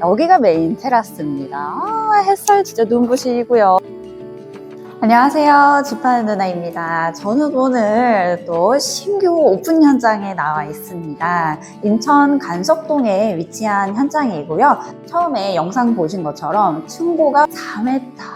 여기가 메인 테라스입니다. 아, 햇살 진짜 눈부시고요. 안녕하세요. 집하는 누나입니다. 저는 오늘 또 신규 오픈 현장에 나와 있습니다. 인천 간석동에 위치한 현장이고요. 처음에 영상 보신 것처럼 층고가 4m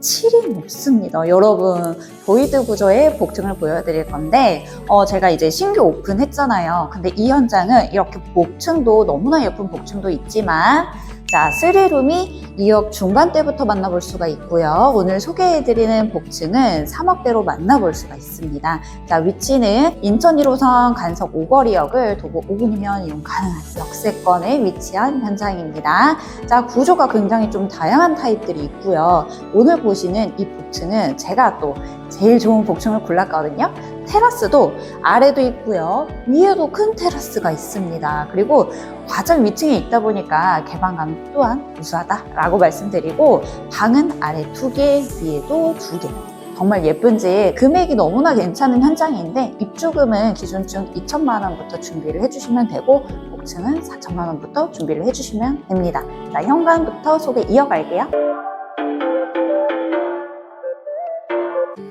7이 높습니다. 여러분, 보이드 구조의 복층을 보여드릴 건데, 어, 제가 이제 신규 오픈했잖아요. 근데 이 현장은 이렇게 복층도 너무나 예쁜 복층도 있지만, 자, 3룸이 2억 중반대부터 만나볼 수가 있고요. 오늘 소개해드리는 복층은 3억대로 만나볼 수가 있습니다. 자, 위치는 인천 1호선 간석 5거리역을 도보 5분이면 이용 가능한 역세권에 위치한 현장입니다. 자, 구조가 굉장히 좀 다양한 타입들이 있고요. 오늘 보시는 이 복층은 제가 또 제일 좋은 복층을 골랐거든요. 테라스도 아래도 있고요. 위에도 큰 테라스가 있습니다. 그리고 과정 위층에 있다 보니까 개방감 또한 우수하다라고 말씀드리고 방은 아래 두 개, 위에도 두 개. 정말 예쁜지 금액이 너무나 괜찮은 현장인데 입주금은 기준층 2천만 원부터 준비를 해주시면 되고 복층은 4천만 원부터 준비를 해주시면 됩니다. 자, 현관부터 소개 이어갈게요.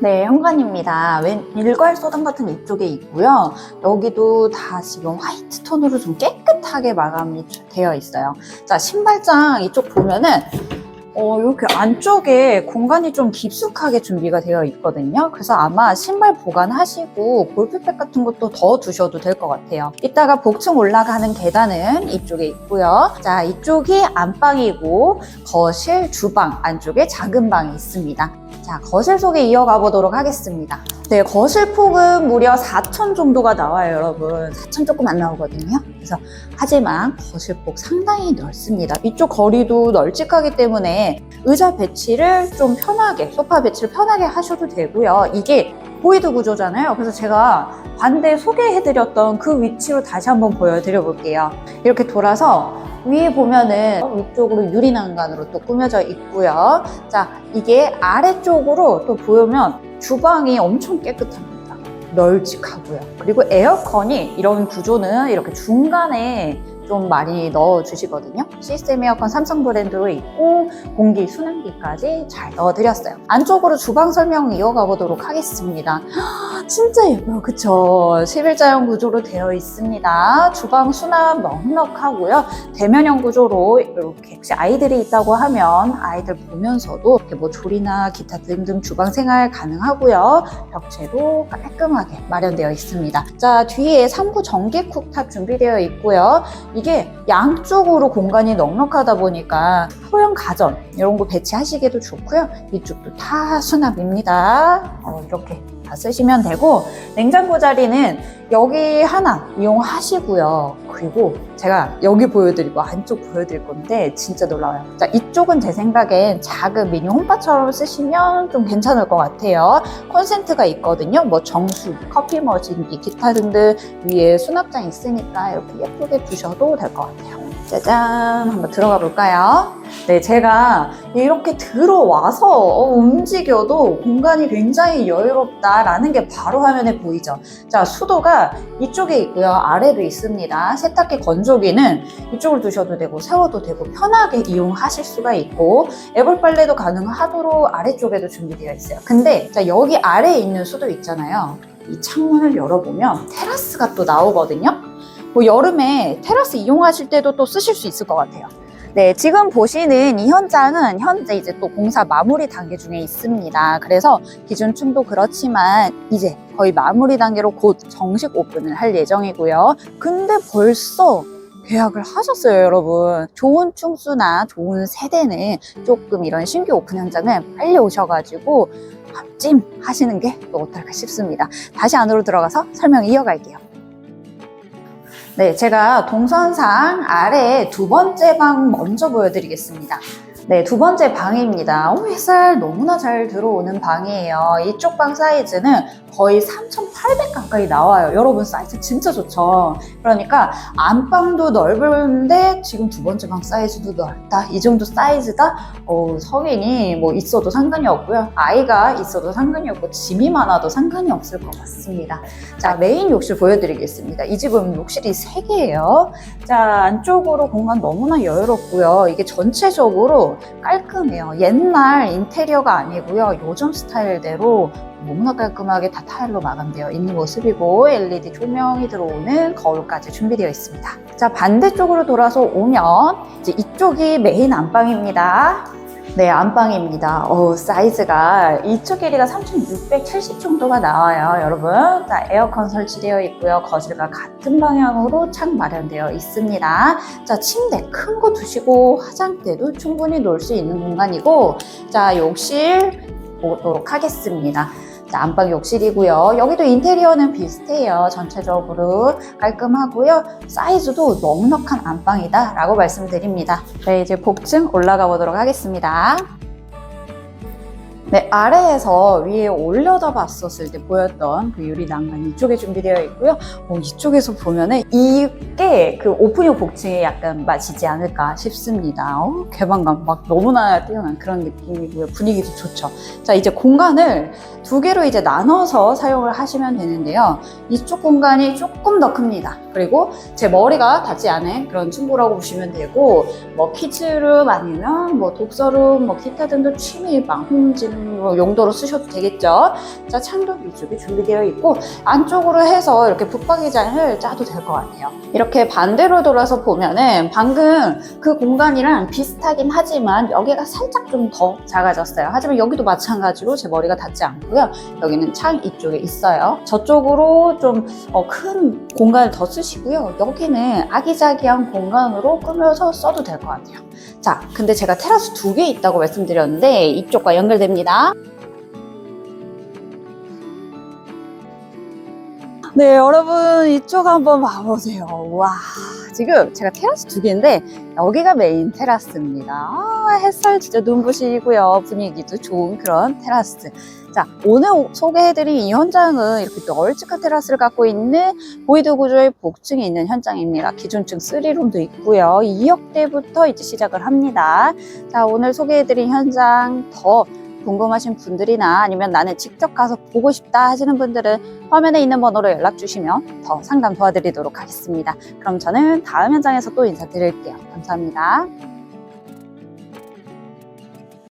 네, 현관입니다. 웬 일괄 소당 같은 이쪽에 있고요. 여기도 다 지금 화이트 톤으로 좀 깨끗하게 마감이 되어 있어요. 자, 신발장 이쪽 보면은 어, 이렇게 안쪽에 공간이 좀 깊숙하게 준비가 되어 있거든요. 그래서 아마 신발 보관하시고 볼펜백 같은 것도 더 두셔도 될 것 같아요. 이따가 복층 올라가는 계단은 이쪽에 있고요. 자, 이쪽이 안방이고 거실, 주방 안쪽에 작은 방이 있습니다. 자, 거실 소개 이어가 보도록 하겠습니다. 네, 거실 폭은 무려 4천 정도가 나와요, 여러분. 4천 조금 안 나오거든요. 그래서 하지만 거실 폭 상당히 넓습니다. 이쪽 거리도 널찍하기 때문에 의자 배치를 좀 편하게, 소파 배치를 편하게 하셔도 되고요. 이게 보이드 구조잖아요. 그래서 제가 반대 소개해드렸던 그 위치로 다시 한번 보여드려 볼게요. 이렇게 돌아서 위에 보면은 위쪽으로 유리 난간으로 또 꾸며져 있고요. 자, 이게 아래쪽으로 또 보면 주방이 엄청 깨끗합니다. 널찍하고요. 그리고 에어컨이 이런 구조는 이렇게 중간에 좀 많이 넣어 주시거든요. 시스템 에어컨 삼성 브랜드로 있고 공기 순환기까지 잘 넣어 드렸어요. 안쪽으로 주방 설명 이어가 보도록 하겠습니다. 진짜 예뻐요. 그쵸? 11자형 구조로 되어 있습니다. 주방 수납 넉넉하고요. 대면형 구조로 이렇게 혹시 아이들이 있다고 하면 아이들 보면서도 이렇게 뭐 조리나 기타 등등 주방 생활 가능하고요. 벽체도 깔끔하게 마련되어 있습니다. 자, 뒤에 3구 전기 쿡탑 준비되어 있고요. 이게 양쪽으로 공간이 넉넉하다 보니까 소형 가전 이런 거 배치하시기도 좋고요. 이쪽도 다 수납입니다. 어, 이렇게 다 쓰시면 되고 냉장고 자리는 여기 하나 이용하시고요. 그리고 제가 여기 보여드리고 안쪽 보여드릴 건데 진짜 놀라워요. 자 이쪽은 제 생각엔 작은 미니 홈바처럼 쓰시면 좀 괜찮을 것 같아요. 콘센트가 있거든요. 뭐 정수, 커피 머신기, 기타 등등 위에 수납장 있으니까 이렇게 예쁘게 두셔도 될 것 같아요. 짜잔 한번 들어가 볼까요? 네, 제가 이렇게 들어와서 어, 움직여도 공간이 굉장히 여유롭다라는 게 바로 화면에 보이죠. 자, 수도가 이쪽에 있고요. 아래도 있습니다. 세탁기 건조기는 이쪽을 두셔도 되고 세워도 되고 편하게 이용하실 수가 있고 애벌 빨래도 가능하도록 아래쪽에도 준비되어 있어요. 근데 자, 여기 아래에 있는 수도 있잖아요. 이 창문을 열어보면 테라스가 또 나오거든요. 뭐 여름에 테라스 이용하실 때도 또 쓰실 수 있을 것 같아요. 네, 지금 보시는 이 현장은 현재 이제 또 공사 마무리 단계 중에 있습니다. 그래서 기준층도 그렇지만 이제 거의 마무리 단계로 곧 정식 오픈을 할 예정이고요. 근데 벌써 계약을 하셨어요, 여러분. 좋은 층수나 좋은 세대는 조금 이런 신규 오픈 현장은 빨리 오셔가지고 찜 하시는 게 또 어떨까 싶습니다. 다시 안으로 들어가서 설명 이어갈게요. 네, 제가 동선상 아래 두 번째 방 먼저 보여드리겠습니다. 네, 두 번째 방입니다. 오, 햇살 너무나 잘 들어오는 방이에요. 이쪽 방 사이즈는 거의 3,800 가까이 나와요. 여러분 사이즈 진짜 좋죠. 그러니까 안방도 넓은데 지금 두 번째 방 사이즈도 넓다. 이 정도 사이즈다. 어, 성인이 뭐 있어도 상관이 없고요. 아이가 있어도 상관이 없고 짐이 많아도 상관이 없을 것 같습니다. 자 메인 욕실 보여드리겠습니다. 이 집은 욕실이 3개예요. 자 안쪽으로 공간 너무나 여유롭고요. 이게 전체적으로 깔끔해요. 옛날 인테리어가 아니고요. 요즘 스타일대로 너무나 깔끔하게 다 타일로 마감되어 있는 모습이고 LED 조명이 들어오는 거울까지 준비되어 있습니다. 자 반대쪽으로 돌아서 오면 이제 이쪽이 메인 안방입니다. 네, 안방입니다. 어, 사이즈가 이쪽 길이가 3,670 정도가 나와요, 여러분. 자, 에어컨 설치되어 있고요. 거실과 같은 방향으로 창 마련되어 있습니다. 자, 침대 큰 거 두시고 화장대도 충분히 놓을 수 있는 공간이고, 자, 욕실 보도록 하겠습니다. 자, 안방 욕실이고요. 여기도 인테리어는 비슷해요. 전체적으로 깔끔하고요. 사이즈도 넉넉한 안방이다 라고 말씀드립니다. 네, 이제 복층 올라가 보도록 하겠습니다. 네, 아래에서 위에 올려다 봤었을 때 보였던 그 유리 난간 이쪽에 준비되어 있고요. 어, 이쪽에서 보면은 이게 그 오픈형 복층에 약간 맞이지 않을까 싶습니다. 어, 개방감 막 너무나 뛰어난 그런 느낌이고요. 분위기도 좋죠. 자, 이제 공간을 두 개로 이제 나눠서 사용을 하시면 되는데요. 이쪽 공간이 조금 더 큽니다. 그리고 제 머리가 닿지 않은 그런 층고라고 보시면 되고, 뭐 키즈룸 아니면 뭐 독서룸, 뭐 기타 등등 취미방, 홈진 뭐 용도로 쓰셔도 되겠죠. 자, 창도 이쪽에 준비되어 있고, 안쪽으로 해서 이렇게 붙박이장을 짜도 될 것 같아요. 이렇게 반대로 돌아서 보면은 방금 그 공간이랑 비슷하긴 하지만 여기가 살짝 좀 더 작아졌어요. 하지만 여기도 마찬가지로 제 머리가 닿지 않고요. 여기는 창 이쪽에 있어요. 저쪽으로 좀 어, 큰 공간을 더 쓰시고요. 여기는 아기자기한 공간으로 꾸며서 써도 될 것 같아요. 자, 근데 제가 테라스 두 개 있다고 말씀드렸는데 이쪽과 연결됩니다. 네, 여러분 이쪽 한번 봐보세요. 와, 지금 제가 테라스 두 개인데 여기가 메인 테라스입니다. 아, 햇살 진짜 눈부시고요. 분위기도 좋은 그런 테라스. 자, 오늘 오- 소개해드린 이 현장은 이렇게 널찍한 테라스를 갖고 있는 보이드 구조의 복층에 있는 현장입니다. 기존층 3룸도 있고요. 2억대부터 이제 시작을 합니다. 자, 오늘 소개해드린 현장 더 궁금하신 분들이나 아니면 나는 직접 가서 보고 싶다 하시는 분들은 화면에 있는 번호로 연락 주시면 더 상담 도와드리도록 하겠습니다. 그럼 저는 다음 현장에서 또 인사드릴게요. 감사합니다.